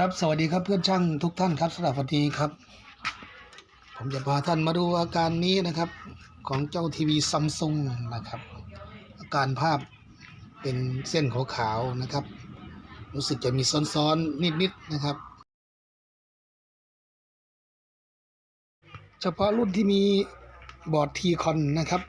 ครับสวัสดีครับเพื่อนช่างทุกท่านครับสลับวัสดีครับ ผมจะพาท่านมาดูอาการนี้นะครับ ของเจ้าทีวีซัมซุงนะครับ อาการภาพเป็นเส้นขาวๆนะครับ รู้สึกจะมีซ้อนๆ นิดๆนะครับ เฉพาะรุ่นที่มีบอร์ดทีคอนนะครับ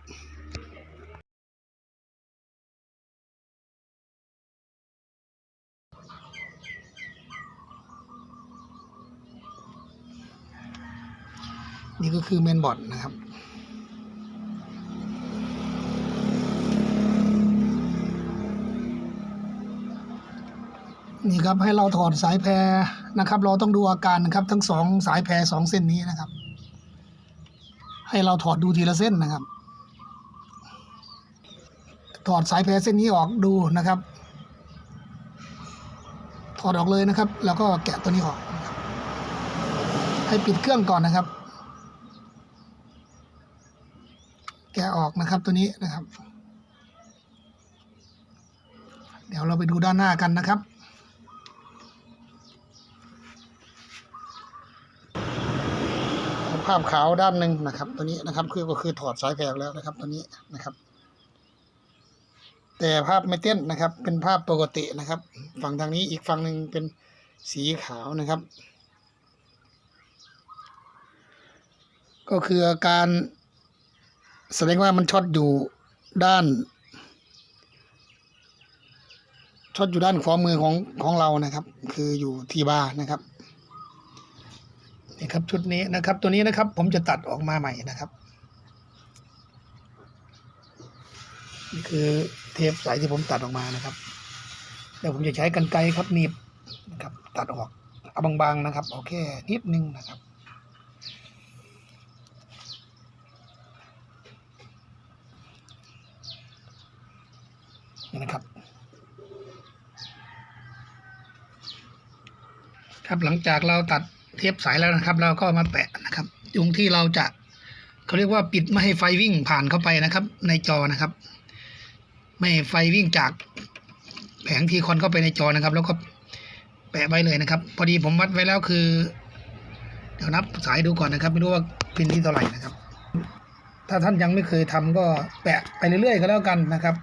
นี่ก็คือเมนบอร์ดนะครับ นี่ครับให้เราถอดสายแพรนะครับ เราต้องดูอาการนะครับ ทั้งสองสายแพรสองเส้นนี้นะครับ ให้เราถอดดูทีละเส้นนะครับ ถอดสายแพรเส้นนี้ออกดูนะครับ ถอดออกเลยนะครับ แล้วก็แกะตัวนี้ออก ให้ปิดเครื่องก่อนนะครับ แกะออกนะครับตัวนี้นะครับ เดี๋ยวเราไปดูด้านหน้ากันนะครับภาพขาวด้านหนึ่งนะครับ ตัวนี้นะครับคือก็คือถอดสายแผงแล้วนะครับ ตัวนี้นะครับ แต่ภาพไม่เต้นนะครับ เป็นภาพปกตินะครับ ฝั่งทางนี้อีกฝั่งหนึ่งเป็นสีขาวนะครับ ก็คือการ แสดงว่ามันช็อตอยู่ด้านช็อตอยู่ด้านขวามือของของเรานะครับ คืออยู่ที่บาร์นะครับนี่ครับชุดนี้นะครับ ตัวนี้นะครับ ผมจะตัดออกมาใหม่นะครับนี่คือเทปใสที่ผมตัดออกมานะครับเดี๋ยวผมจะใช้กันไกรครับหนีบนะครับ ตัดออกเอาบางๆนะครับเอาแค่นิดนึงนะครับ นี่นะครับ ครับหลังจากเราตัดเทปสายแล้วนะครับ เราก็มาแปะนะครับตรงที่เราจะเขาเรียกว่าปิดไม่ให้ไฟวิ่งผ่านเข้าไปนะครับ ในจอนะครับ ไม่ให้ไฟวิ่งจากแผงทีคอนเข้าไปในจอนะครับ แล้วก็แปะไว้เลยนะครับ พอดีผมวัดไว้แล้วคือ เดี๋ยวนับสายดูก่อนนะครับ ไม่รู้ว่าพินที่เท่าไหร่นะครับ ถ้าท่านยังไม่เคยทำก็แปะไปเรื่อยๆก็แล้วกันนะครับ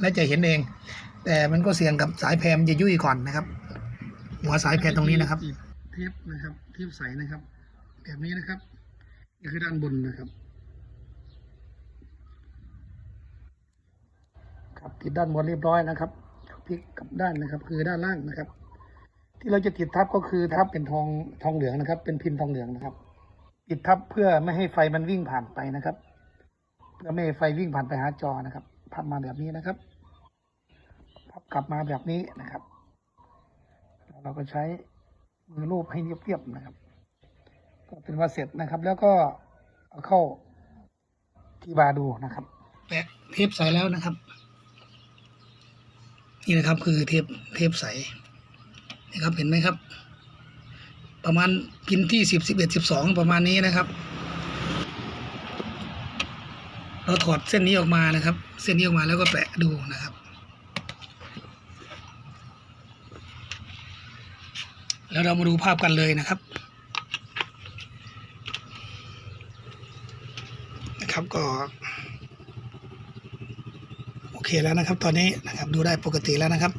และจะเห็นเอง แต่มันก็เสี่ยงกับสายแพรมจะยุ่ยก่อนนะครับ หัวสายแพรตรงนี้นะครับเทปนะครับเทปใสนะครับ แบบนี้นะครับนี่คือด้านบนนะครับครับติดด้านบนเรียบร้อยนะครับพลิกกลับด้านนะครับ คือด้านล่างนะครับ ที่เราจะติดทับก็คือทับเป็นทองทองเหลืองนะครับ เป็นพินทองเหลืองนะครับ ติดทับเพื่อไม่ให้ไฟมันวิ่งผ่านไปนะครับ เพื่อไม่ให้ไฟวิ่งผ่านไปหาจอนะครับ พับมาแบบนี้นะครับ พับกลับมาแบบนี้นะครับ เราก็ใช้มือรูปให้เรียบๆนะครับ ก็เป็นว่าเสร็จนะครับ แล้วก็เอาเข้าที่บาร์ดูนะครับ แปะเทปใสแล้วนะครับ นี่นะครับ คือเทปเทปใสนะครับเห็นไหมครับ ประมาณพินที่สิบสิบเอ็ดสิบสองประมาณนี้นะครับ เราถอดเส้นนี้ออกมานะครับ เส้นนี้ออกมาแล้วก็แปะดูนะครับ แล้วเรามาดูภาพกันเลยนะครับนะครับก็โอเคแล้วนะครับ ตอนนี้นะครับดูได้ปกติแล้วนะครับ